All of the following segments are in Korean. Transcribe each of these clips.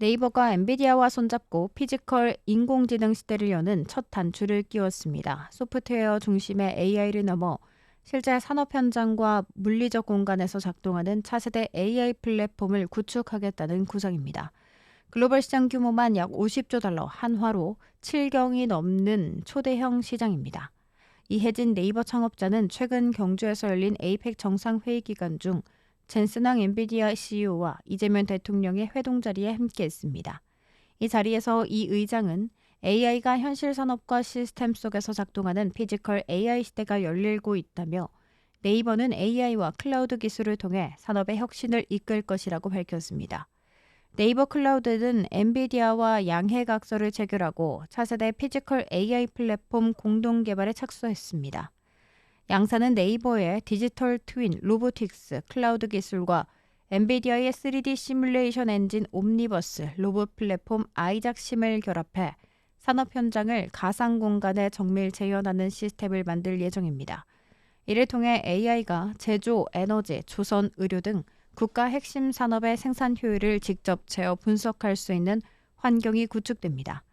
네이버가 엔비디아와 손잡고 피지컬 인공지능 시대를 여는 첫 단추를 끼웠습니다. 소프트웨어 중심의 AI를 넘어 실제 산업 현장과 물리적 공간에서 작동하는 차세대 AI 플랫폼을 구축하겠다는 구상입니다. 글로벌 시장 규모만 약 50조 달러 한화로 7경이 넘는 초대형 시장입니다. 이혜진 네이버 창업자는 최근 경주에서 열린 에이펙 정상회의 기간 중 젠슨왕 엔비디아 CEO와 이재명 대통령의 회동 자리에 함께했습니다. 이 자리에서 이 의장은 AI가 현실 산업과 시스템 속에서 작동하는 피지컬 AI 시대가 열리고 있다며 네이버는 AI와 클라우드 기술을 통해 산업의 혁신을 이끌 것이라고 밝혔습니다. 네이버 클라우드는 엔비디아와 양해각서를 체결하고 차세대 피지컬 AI 플랫폼 공동 개발에 착수했습니다. 양사는 네이버의 디지털 트윈 로보틱스 클라우드 기술과 엔비디아의 3D 시뮬레이션 엔진 옴니버스 로봇 플랫폼 아이작심을 결합해 산업 현장을 가상 공간에 정밀 재현하는 시스템을 만들 예정입니다. 이를 통해 AI가 제조, 에너지, 조선, 의료 등 국가 핵심 산업의 생산 효율을 직접 제어 분석할 수 있는 환경이 구축됩니다.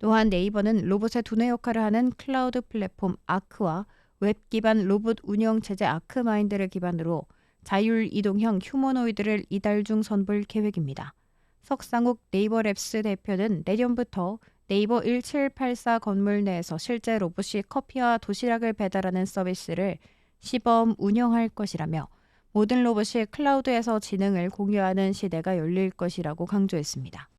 또한 네이버는 로봇의 두뇌 역할을 하는 클라우드 플랫폼 아크와 웹 기반 로봇 운영 체제 아크마인드를 기반으로 자율 이동형 휴머노이드를 이달 중 선보일 계획입니다. 석상욱 네이버 랩스 대표는 내년부터 네이버 1784 건물 내에서 실제 로봇이 커피와 도시락을 배달하는 서비스를 시범 운영할 것이라며 모든 로봇이 클라우드에서 지능을 공유하는 시대가 열릴 것이라고 강조했습니다.